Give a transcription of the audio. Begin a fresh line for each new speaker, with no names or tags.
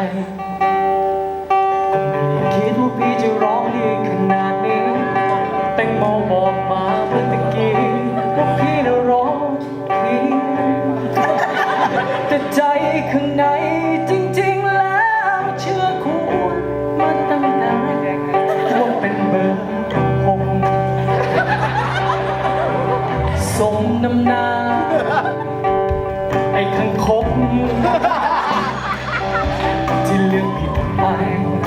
คิดว่าพี่จะร้องดีขนาดนี้แตงโมบอกมาเมื่อกี้ว่พี่น่ะร้องดีแต่ใจข้างในจริงๆแล้วเชื่อคุณมาตั้งนานว่าเป็นเบอร์หกสมน้ำหน้า Bye.